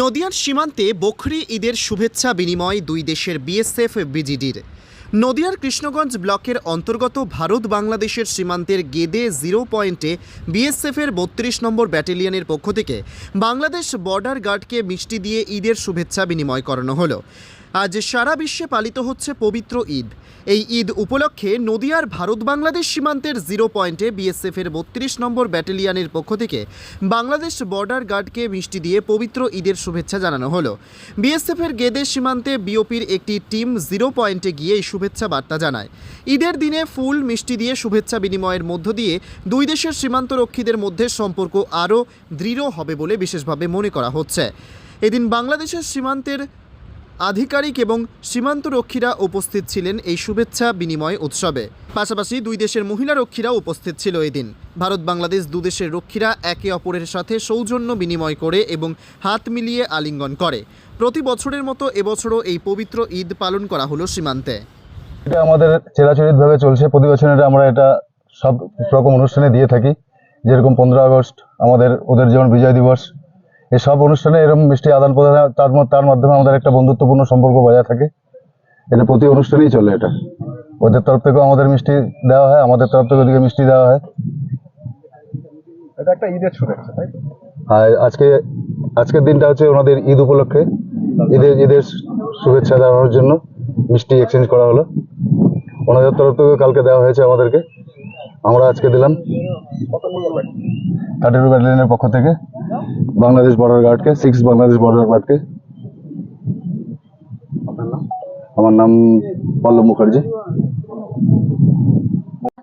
নদিয়ার সীমান্তে বখরি ঈদের শুভেচ্ছা বিনিময় দুই দেশের বিএসএফ, বিজিডির। নদিয়ার কৃষ্ণগঞ্জ ব্লকের অন্তর্গত ভারত বাংলাদেশের সীমান্তের গেদে জিরো পয়েন্টে বিএসএফের বত্রিশ নম্বর ব্যাটালিয়নের পক্ষ থেকে বাংলাদেশ বর্ডার গার্ডকে মিষ্টি দিয়ে ঈদের শুভেচ্ছা বিনিময় করানো হলো। আজ সারা বিশ্বে পালিত হচ্ছে পবিত্র ঈদ। এই ঈদ উপলক্ষে নদিয়ার ভারত বাংলাদেশ সীমান্তের জিরো পয়েন্টে বিএসএফের বত্রিশ নম্বর ব্যাটালিয়নের পক্ষ থেকে বাংলাদেশ বর্ডার গার্ডকে মিষ্টি দিয়ে পবিত্র ঈদের শুভেচ্ছা জানানো হলো। বিএসএফের গেদে সীমান্তে বিওপির একটি টিম জিরো পয়েন্টে গিয়ে এই শুভেচ্ছা বার্তা জানায়। ঈদের দিনে ফুল মিষ্টি দিয়ে শুভেচ্ছা বিনিময়ের মধ্য দিয়ে দুই দেশের সীমান্তরক্ষীদের মধ্যে সম্পর্ক আরও দৃঢ় হবে বলে বিশেষভাবে মনে করা হচ্ছে। এদিন বাংলাদেশের সীমান্তের আধিকারিক এবং সীমান্তরক্ষীরা উপস্থিত ছিলেন এই শুভেচ্ছা বিনিময় উৎসবে। পাশাপাশি দুই দেশের মহিলা রক্ষীরা উপস্থিত ছিল এদিন ভারত, বাংলাদেশ দুদেশের রক্ষীরা একে অপরের সাথে সৌজন্য বিনিময় করে এবং হাত মিলিয়ে আলিঙ্গন করে। প্রতি বছরের মতো এবছরও এই পবিত্র ঈদ পালন করা হলো সীমান্তে। এটা আমাদের চিরাচরিতভাবে চলছে। প্রতি বছর আমরা এটা সব রকম অনুষ্ঠানে দিয়ে থাকি। যেরকম পনেরো আগস্ট আমাদের ওদের যেমন বিজয় দিবস এই সব অনুষ্ঠানে এরকম মিষ্টি আদান প্রদান তার তার মাধ্যমে আমাদের একটা বন্ধুত্বপূর্ণ সম্পর্ক বজায় থাকে। এটা প্রতি অনুষ্ঠানেই চলে এটা? ওদের তরফ থেকেও আমাদের মিষ্টি দেওয়া হয় আমাদের তরফ থেকে ওদিকে মিষ্টি দেওয়া হয়। এটা একটা ঈদের শুভেচ্ছা তাই আর আজকে আজকের দিনটা হচ্ছে ওনাদের ঈদ উপলক্ষে। ঈদের ঈদের শুভেচ্ছা জানানোর জন্য মিষ্টি এক্সচেঞ্জ করা হলো। ওনাদের তরফ থেকে কালকে দেওয়া হয়েছে আমাদেরকে। আমরা আজকে দিলাম। কত নম্বর থার্টি টু ব্যাটালিয়নের পক্ষ থেকে। Bangladesh border গার্ডকে six Bangladesh border গার্ডকে আপনার নাম আমার নাম পল্লব মুখার্জি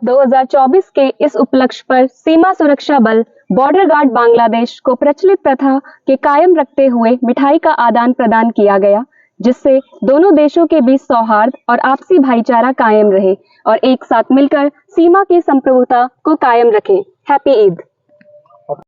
2024 के इस उपलक्ष्य पर सीमा सुरक्षा बल बॉर्डर गार्ड बांग्लादेश को प्रचलित प्रथा के कायम रखते हुए मिठाई का आदान प्रदान किया गया जिससे दोनों देशों के बीच सौहार्द और आपसी भाईचारा कायम रहे और एक साथ मिलकर सीमा की संप्रभुता को कायम रखें हैप्पी ईद